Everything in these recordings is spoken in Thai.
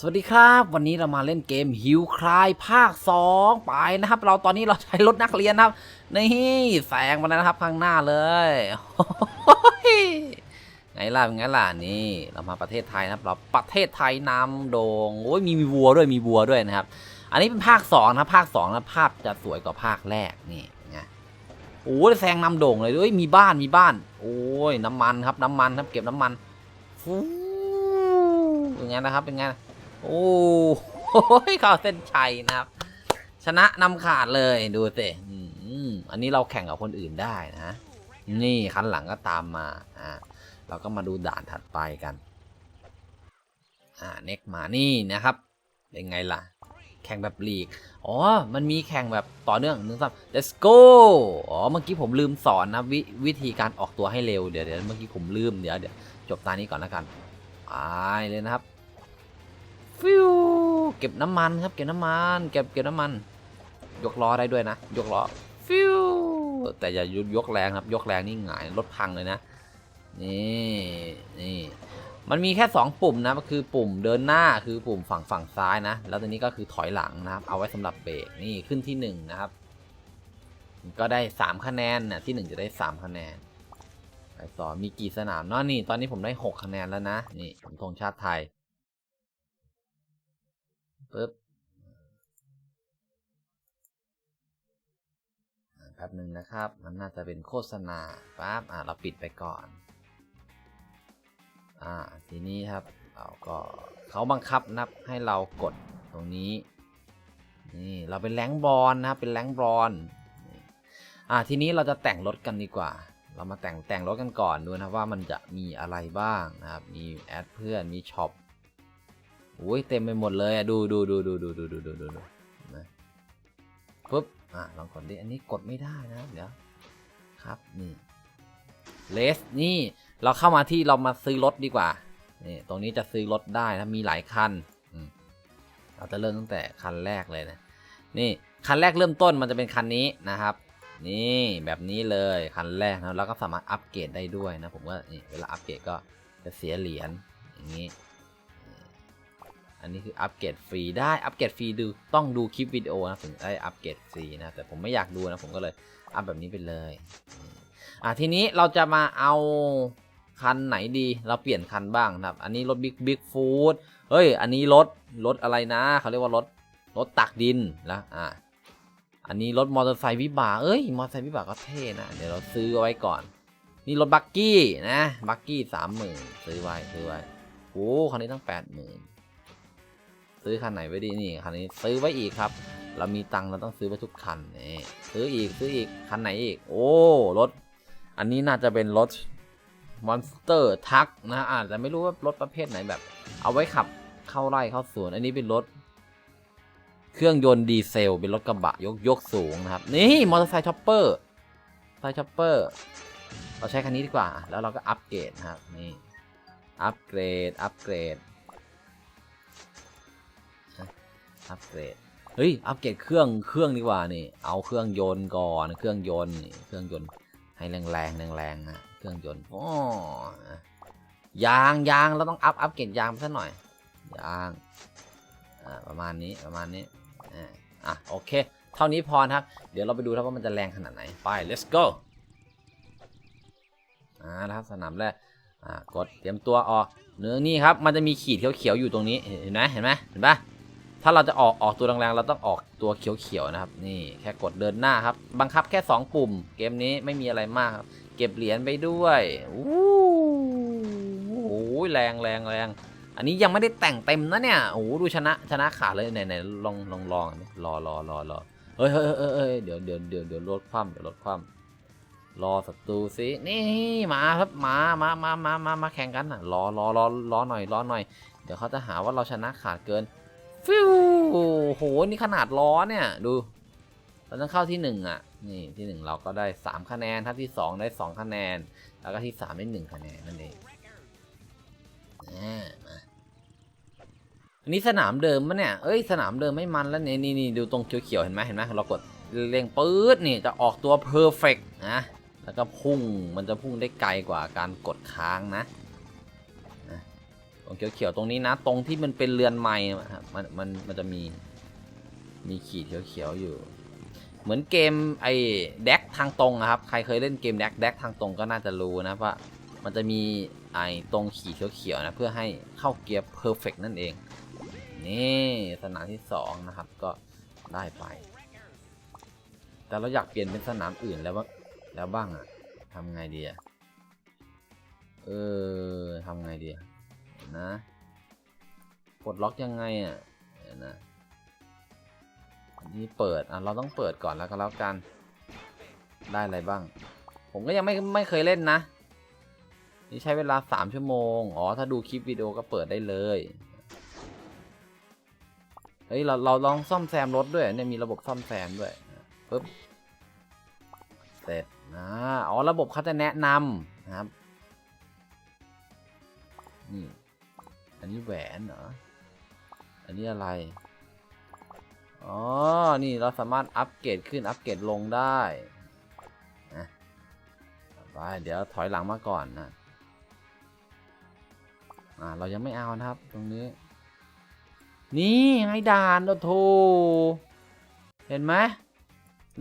สวัสดีครับ วันนี้เรามาเล่นเกมฮิวคลายภาค 2 ไปนะครับ เราตอนนี้เราใช้รถนักเรียนครับ นี่แซงมาแล้วนะครับข้างหน้าเลยไงล่ะไงล่ะนี่ เรามาประเทศไทยนะครับ เราประเทศไทยนำโดงโอ้ยมีมีวัวด้วยมีวัวด้วยนะครับ อันนี้เป็นภาค2นะภาค2นะภาพจะสวยกว่าภาคแรกนี่ไงโอ้ยแซงนำโด่งเลยด้วยมีบ้านมีบ้าน โอ้ยน้ำมันครับน้ำมันครับ เก็บน้ำมันฟูเป็นไงนะครับเป็นไง โอ้โหเข้าเส้นชัยนะครับ ชนะนำขาดเลยดูสิอันนี้เราแข่งกับคนอื่นได้นะ นี่คันหลังก็ตามมาอ่าเราก็มาดูด่านถัดไปกัน อ่าเน็กมานี่นะครับ เป็นไงล่ะ แข่งแบบลีก อ๋อ มันมีแข่งแบบต่อเนื่องหนึ่งสาม let's go อ๋อ เมื่อกี้ผมลืมสอนนะววิธีการออกตัวให้เร็ว เดี๋ยวเดี๋ยวเมื่อกี้ผมลืม เดี๋ยวเดี๋ยวจบตานี้ก่อนแล้วกันไปเลยนะครับ ฟิวเก็บน้ำมันครับเก็บน้ำมัน เก็บเก็บน้ำมัน ยกล้อได้ด้วยนะ ยกล้อฟิวแต่อย่ายกแรงครับ ยกแรงนี่หงายรถพังเลยนะ นี่นี่มันมีแค่ 2 ปุ่มนะก็คือปุ่มเดินหน้าคือปุ่มฝั่งฝั่งซ้ายนะ แล้วตัวนี้ก็คือถอยหลังนะครับ เอาไว้สำหรับเบรกนี่ขึ้นที่ 1 นะครับ ก็ได้ 3 คะแนนนะที่ 1 จะได้ 3 คะแนนไปต่อมีกี่สนามเนาะนี่ ตอนนี้ผมได้ 6 คะแนนแล้วนะ นี่ผมธงชาติไทย ปึ๊บแป๊บหนึ่งนะครับ มันน่าจะเป็นโฆษณาปั๊บอ่าเราปิดไปก่อนอ่าทีนี้ครับเราก็เขาบังคับนับให้เรากดตรงนี้นี่เราเป็นแรงบอลนะครับ เป็นแรงบอลอ่าทีนี้เราจะแต่งรถกันดีกว่า เรามาแต่งแต่งรถกันก่อนดูนะว่ามันจะมีอะไรบ้างนะครับ มีแอดเพื่อนมีช็อป โอ้ยเต็มไปหมดเลยอะดูดูดูดูดูดูดูดูดูดูนะปุ๊บอะลองกดดิอันนี้กดไม่ได้นะเดี๋ยวครับนี่เลสนี่เราเข้ามาที่เรามาซื้อรถดีกว่านี่ตรงนี้จะซื้อรถได้นะมีหลายคันเราจะเริ่มตั้งแต่คันแรกเลยนะนี่คันแรกเริ่มต้นมันจะเป็นคันนี้นะครับ นี่แบบนี้เลยคันแรกนะแล้วก็สามารถอัปเกรดได้ด้วยนะผมว่านี่เวลาอัปเกรดก็จะเสียเหรียญอย่างนี้ อันนี้คืออัปเกรดฟรีได้อัปเกรดฟรีดูต้องดูคลิปวิดีโอนะถึงได้อัปเกรดฟรีนะแต่ผมไม่อยากดูนะผมก็เลยอัพแบบนี้ไปเลยอะทีนี้เราจะมาเอาคันไหนดีเราเปลี่ยนคันบ้างนะครับ อันนี้รถบิ๊กบิ๊กฟูดเฮ้ย อันนี้รถรถอะไรนะเขาเรียกว่ารถรถตักดินนะอะอันนี้รถมอเตอร์ไซค์วิบากเอ้ยมอเตอร์ไซค์วิบากก็เท่นะเดี๋ยวเราซื้อเอาไว้ก่อน นี่รถบักกี้นะบักกี้สามหมื่นซื้อไว้ซื้อไว้โอ้คันนี้ตั้งแปดหมื่น ซื้อคันไหนไว้ดีนี่คันนี้ซื้อไว้อีกครับ เรามีตังเราต้องซื้อไว้ทุกคันนี่ซื้ออีกซื้ออีกคันไหนอีก โอ้รถ อันนี้น่าจะเป็นรถมอนสเตอร์ทักนะอาจจะไม่รู้ว่ารถประเภทไหนแบบ เอาไว้ขับเข้าไร่เข้าสวน อันนี้เป็นรถ เครื่องยนต์ดีเซล เป็นรถกระบะยกยกสูงนะครับ นี่มอเตอร์ไซค์ช็อปเปอร์ไซค์ช็อปเปอร์เราใช้คันนี้ดีกว่า แล้วเราก็อัปเกรดนะครับนี่อัปเกรดอัปเกรด อัปเกรดเฮ้ยอัปเกรดเครื่องเครื่องดีกว่านี่ เอาเครื่องยนต์ก่อนเครื่องยนต์เครื่องยนต์ให้แรงแรงแรงแรงๆนะเครื่องยนต์อ๋อยางยางเราต้องอัพอัปเกรดยางไปสักหน่อยยางอ่าประมาณนี้ประมาณนี้อ่าอะโอเค เท่านี้พอครับ เดี๋ยวเราไปดูครับว่ามันจะแรงขนาดไหนไป let's go อ่านะครับสนามแรกอ่ากดเตรียมตัวออกเนื้อนี่ครับมันจะมีขีดเขียวๆอยู่ตรงนี้เห็นไหมเห็นไหมเห็นปะ ถ้าเราจะออกออกตัวแรงๆเราต้องออกตัวเขียวๆนะครับ นี่แค่กดเดินหน้าครับ บังคับแค่ 2 ปุ่ม เกมนี้ไม่มีอะไรมากครับ เก็บเหรียญไปด้วยอู้โอ้ยแรงแรงแรงอันนี้ยังไม่ได้แต่งเต็มนะเนี่ยโอ้ดูชนะชนะขาดเลยไหนไหนลองลองลองอันนี้รอรอรอรอเฮ้ยเฮ้ยเฮ้ยเฮ้ยเดี๋ยวเดี๋ยวเดี๋ยวเดี๋ยวลดความเดี๋ยวลดความรอศัตรูสินี่มาครับมามามามามามาแข่งกันอะรอรอรอรอหน่อยรอหน่อย เดี๋ยวเขาจะหาว่าเราชนะขาดเกิน ฟิวโอ้โห นี่ขนาดล้อเนี่ย ดู เราต้องเข้าที่หนึ่งอะ นี่ที่หนึ่งเราก็ได้สามคะแนน ถ้าที่สองได้สองคะแนน แล้วก็ที่สามได้หนึ่งคะแนนนั่นเองมาอันนี้สนามเดิมมะเนี่ย เอ้ย สนามเดิมไม่มันแล้วเนี่ยนี่นี่ดูตรงเขียวๆเห็นไหมเห็นไหมเรากดเร่งปื๊ดนี่จะออกตัวเพอร์เฟกนะ แล้วก็พุ่ง มันจะพุ่งได้ไกลกว่าการกดค้างนะ ตรงเขียวๆตรงนี้นะ ตรงที่มันเป็นเรือนไม้ครับมันมันมันจะมีมีขีดเขียวๆอยู่ เหมือนเกมไอ้แดกทางตรงอะครับ ใครเคยเล่นเกมแดกแดกทางตรงก็น่าจะรู้นะว่ามันจะมีไอ้ตรงขีดเขียวๆนะเพื่อให้เข้าเกียร์เพอร์เฟกนั่นเอง นี่สนามที่สองนะครับก็ได้ไป แต่เราอยากเปลี่ยนเป็นสนามอื่นแล้วว่าแล้วบ้างอะทำไงดีอะเออทำไงดีอะ นะปลดล็อกยังไงอะนะอันนี้เปิดอะเราต้องเปิดก่อนแล้วก็แล้วกันได้อะไรบ้าง ผมก็ยังไม่ไม่เคยเล่นนะ นี่ใช้เวลา3ชั่วโมง อ๋อ ถ้าดูคลิปวิดีโอก็เปิดได้เลย เฮ้ย เราเราลองซ่อมแซมรถด้วย เนี่ยมีระบบซ่อมแซมด้วยปึ๊บ เสร็จนะอ๋อ ระบบเขาจะแนะนำนะครับ นี่ นนี้แหวนเหรอ อันนี้อะไร อ๋อ นี่เราสามารถอัปเกรดขึ้นอัปเกรดลงได้นะไปเดี๋ยวถอยหลังมาก่อนนะอ่าเรายังไม่เอานะครับ ตรงนี้ นี่ไงด่านโอ้โถเห็นไหม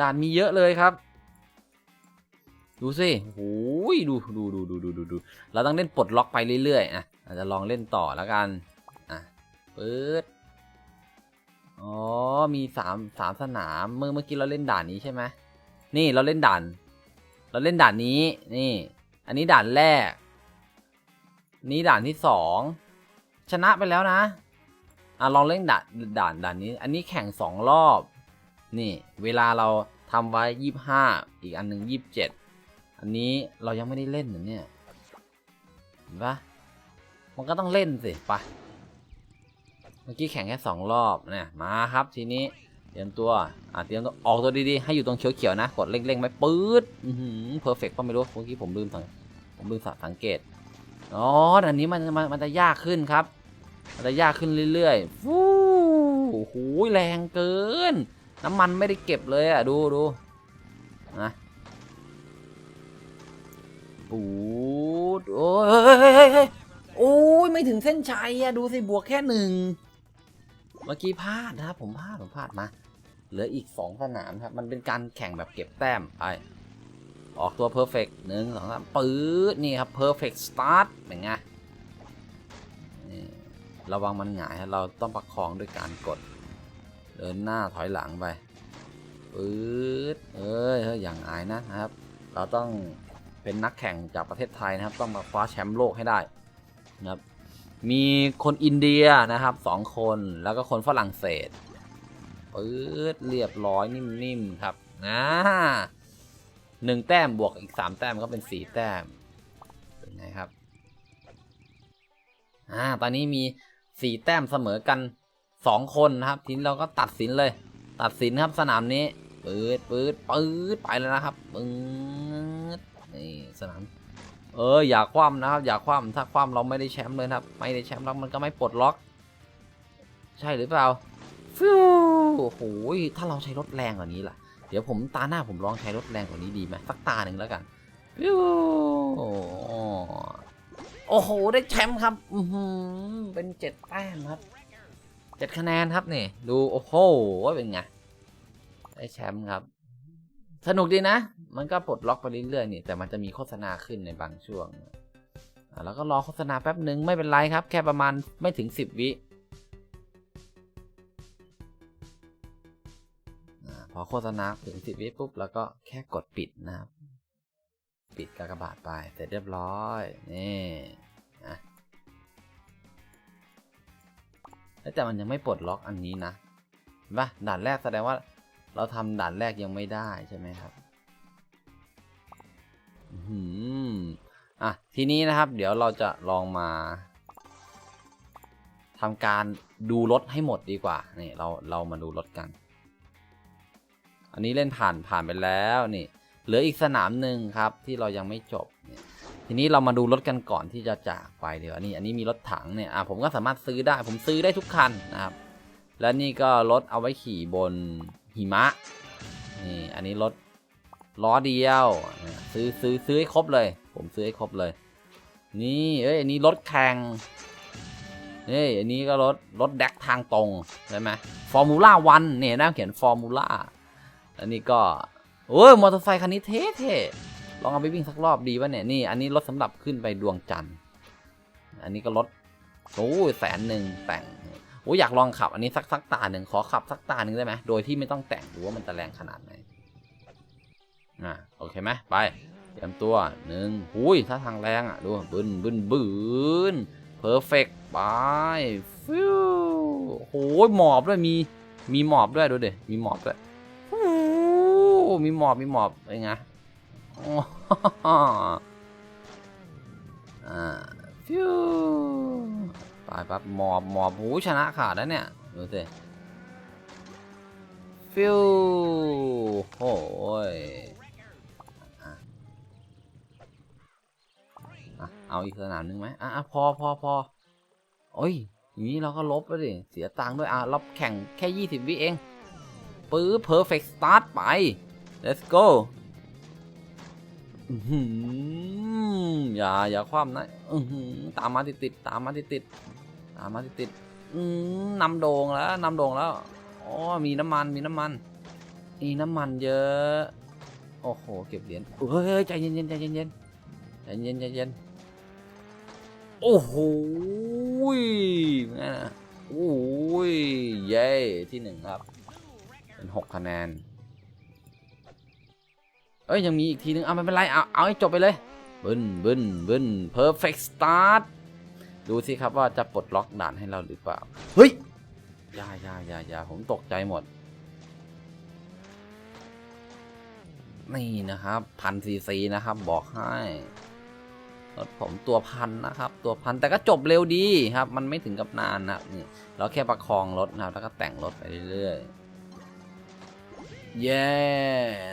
ด่านมีเยอะเลยครับ ดูสิโอ้ยดูดูดูดูดูดูดูเราต้องเล่นปลดล็อกไปเรื่อยๆอะ อาจจะลองเล่นต่อแล้วกัน อะปื๊ดอ๋อ มีสามสามสนาม เมื่อเมื่อกี้เราเล่นด่านนี้ใช่ไหมนี่เราเล่นด่าน เราเล่นด่านนี้ นี่ อันนี้ด่านแรก นี้ด่านที่สอง ชนะไปแล้วนะ อะลองเล่นด่านด่านด่านนี้ อันนี้แข่งสองรอบ นี่ เวลาเราทำไว้ยี่ห้า อีกอันหนึ่งยี่สิบเจ็ด อันนี้เรายังไม่ได้เล่นเหรอเนี่ย เห็นปะ มันก็ต้องเล่นสิไปเมื่อกี้แข่งแค่สองรอบเนี่ยมาครับทีนี้เตรียมตัวอะเตรียมตัวออกตัวดีๆให้อยู่ตรงเขียวๆนะ กดเร่งๆไม่ปื๊ดอือหือเพอร์เฟกต์ก็ไม่รู้เมื่อกี้ผมลืมสังผมลืมสังเกตอ๋ออันนี้มันมันมันจะยากขึ้นครับ มันจะยากขึ้นเรื่อยๆฟู้โอ้โหแรงเกิน น้ำมันไม่ได้เก็บเลยอะดูดูนะปูดโอ้ย โอ้ยไม่ถึงเส้นชัยอะดูสิบวกแค่หนึ่งเมื่อกี้พลาดนะครับผมพลาดผมพลาดมาเหลืออีกสองสนามครับ มันเป็นการแข่งแบบเก็บแต้มไปออกตัวเพอร์เฟกต์หนึ่งสองสามปื๊ดนี่ครับเพอร์เฟกต์สตาร์ทเป็นไงระวังมันหงายเราต้องประคองด้วยการกด เดินหน้าถอยหลังไปปื๊ดเอ้ยเฮ้ยอย่างอายนะครับ เราต้องเป็นนักแข่งจากประเทศไทยนะครับ ต้องมาคว้าแชมป์โลกให้ได้ นะครับ มีคนอินเดียนะครับสองคนแล้วก็คนฝรั่งเศสปื๊ดเรียบร้อยนิ่มๆครับอ่าหนึ่งแต้มบวกอีกสามแต้มก็เป็นสี่แต้มเป็นไงครับอ่าตอนนี้มีสี่แต้มเสมอกันสองคนนะครับทีนี้เราก็ตัดสินเลย ตัดสินครับสนามนี้ปืดปืดปืดไปแล้วนะครับปืดนี่สนาม เอออย่าคว่ำนะครับ อย่าคว่ำถ้าคว่ำเราไม่ได้แชมป์เลยครับ ไม่ได้แชมป์แล้วมันก็ไม่ปลดล็อก ใช่หรือเปล่าฟิวโอ้โหถ้าเราใช้รถแรงกว่านี้ล่ะ เดี๋ยวผมตาหน้าผมลองใช้รถแรงกว่านี้ดีไหมสักตาหนึ่งแล้วกันฟิวโอ้โห ได้แชมป์ครับอืเป็นเจ็ดแต้มครับเจ็ดคะแนนครับนี่ ดูโอ้โหว่าเป็นไงได้แชมป์ครับ สนุกดีนะ มันก็ปลดล็อกไปเรื่อยๆนี่แต่มันจะมีโฆษณาขึ้นในบางช่วงแล้วก็รอโฆษณาแป๊บหนึ่งไม่เป็นไรครับ แค่ประมาณไม่ถึงสิบวิอพอโฆษณาถึงสิบวิปุ๊บแล้วก็แค่กดปิดนะครับ ปิดกากบาทไปเสร็จเรียบร้อยนี่นะแต่มันยังไม่ปลดล็อกอันนี้นะเห็นปะด่านแรกแสดงว่าเราทำด่านแรกยังไม่ได้ใช่ไหมครับ อื้อหืออะ ทีนี้นะครับ เดี๋ยวเราจะลองมาทำการดูรถให้หมดดีกว่า นี่เราเรามาดูรถกัน อันนี้เล่นผ่านผ่านไปแล้วนี่ เหลืออีกสนามหนึ่งครับ ที่เรายังไม่จบเนี่ยทีนี้เรามาดูรถกันก่อนที่จะจากไปเดี๋ยวนี่อันนี้มีรถถังเนี่ยอะผมก็สามารถซื้อได้ ผมซื้อได้ทุกคันนะครับ และนี่ก็รถเอาไว้ขี่บนหิมะนี่อันนี้รถ ล้อเดียวซื้อซื้อซื้อให้ครบเลย ผมซื้อให้ครบเลย นี่เอ้ยอันนี้รถแข่งนี่อันนี้ก็รถรถแดกทางตรงใช่ไหมฟอร์มูล่าวันเนี่ยนะเขียนฟอร์มูล่าอันนี้ก็โอ้ยมอเตอร์ไซคันนี้เท่เท่ลองเอาไปวิ่งสักรอบดีวะเนี่ยนี่อันนี้รถสำหรับขึ้นไปดวงจันทร์อันนี้ก็รถโอ้ยแสนหนึ่งแต่งโอ้ยอยากลองขับอันนี้สักสักตาหนึ่งขอขับสักตาหนึ่งได้ไหมโดยที่ไม่ต้องแต่งดูว่ามันจะแรงขนาดไหน อ่าโอเคไหมไปเตรียมตัวหนึ่งหุยถ้าทางแรงอะดูบึนบึนบึนเพอร์เฟกไปฟิวโอ้ยหมอบด้วยมีมีหมอบด้วยดูดิมีหมอบด้วยมีหมอบมีหมอบเป็นไงโอ้ฮ่าอ่าฟิวไปปั๊บหมอบหมอบหูชนะขาดแล้วเนี่ยดูสิฟิวโอ้ย เอาอีกสนามหนึ่งไหมอะพอพอพอโอ้ยอย่างนี้เราก็ลบแล้วดิ เสียตังค์ด้วย อะเราแข่งแค่ 20 วิเอง ปื้อ perfect start ไป let's go อย่า อย่าคว่ำนะอื้อหือตามมาติดติดตามมาติดติดตามมาติดติดนำโด่งแล้วนำโด่งแล้ว อ๋อ มีน้ำมัน มีน้ำมัน มีน้ำมันเยอะ โอ้โห เก็บเหรียญเฮ้ยใจเย็นๆใจเย็นใจเย็นใจเย็น โอ้โหยไงนะโอ้ยเย้ที่หนึ่งครับ เป็นหกคะแนน เอ้ย ยังมีอีกทีนึง เอาไม่เป็นไร เอา เอาให้จบไปเลย บึนบึนบึน perfect start ดูสิครับว่าจะปลดล็อกด่านให้เราหรือเปล่า เฮ้ยอยาอยาอยาอยาผมตกใจหมด นี่นะครับพันซีซีนะครับ บอกให้ รถผมตัวพันนะครับ ตัวพันแต่ก็จบเร็วดีครับ มันไม่ถึงกับนานนะนี่เราแค่ประคองรถนะครับแล้วก็แต่งรถไปเรื่อยๆเย้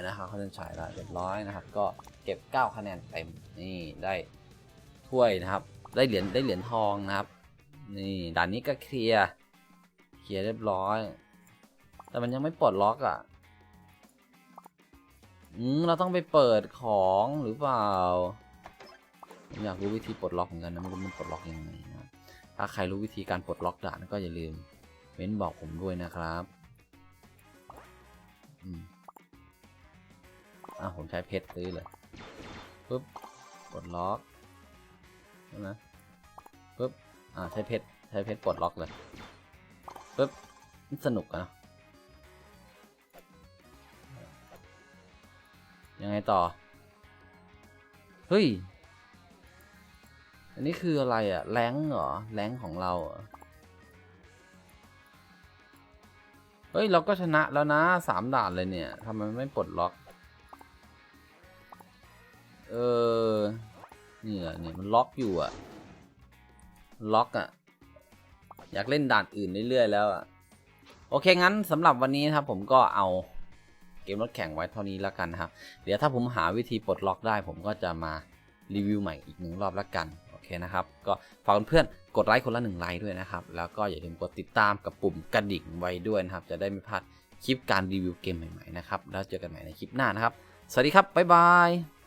นะครับเขาจะฉายล้วเรียบร้อยนะครับ ก็เก็บ 9 คะแนนเต็มนี่ได้ถ้วยนะครับ ได้เหรียญได้เหรียญทองนะครับ นี่ด่านนี้ก็เคลียร์เคลียร์เรียบร้อย แต่มันยังไม่ปลดล็อกอะอืมเราต้องไปเปิดของหรือเปล่า อยากรู้วิธีปลดล็อกเหมือนกันนะไม่รู้มันปลดล็อกยังไงนะถ้าใครรู้วิธีการปลดล็อกด่านก็อย่าลืมเม้นบอกผมด้วยนะครับอืมอะผมใช้เพชรซื้อเลยปุ๊บปลดล็อกใช่ไหมปุ๊บอ่าใช้เพชรใช้เพชรปลดล็อกเลยปุ๊บสนุกอะนะยังไงต่อ เฮ้ย นนี้คืออะไรอะแรงเหรอแรงของเราเฮ้ย เราก็ชนะแล้วนะสามด่านเลยเนี่ยทำไมไม่ปลดล็อก เออนี่ยเนี่ยมันล็อกอยู่อะล็อกอะอยากเล่นด่านอื่นเรื่อยๆแล้วอะโอเค งั้นสำหรับวันนี้นะครับผมก็เอาเกมรถแข่งไว้เท่านี้แล้วกันครับ เดี๋ยวถ้าผมหาวิธีปลดล็อกได้ ผมก็จะมารีวิวใหม่อีกหนึ่งรอบแล้วกัน เคนะครับ ก็ฝากเพื่อนๆกดไลค์คนละหนึ่งไลค์ด้วยนะครับ แล้วก็อย่าลืมกดติดตามกับปุ่มกระดิ่งไว้ด้วยนะครับ จะได้ไม่พลาดคลิปการรีวิวเกมใหม่ๆนะครับ แล้วเจอกันใหม่ในคลิปหน้านะครับ สวัสดีครับ บ๊ายบาย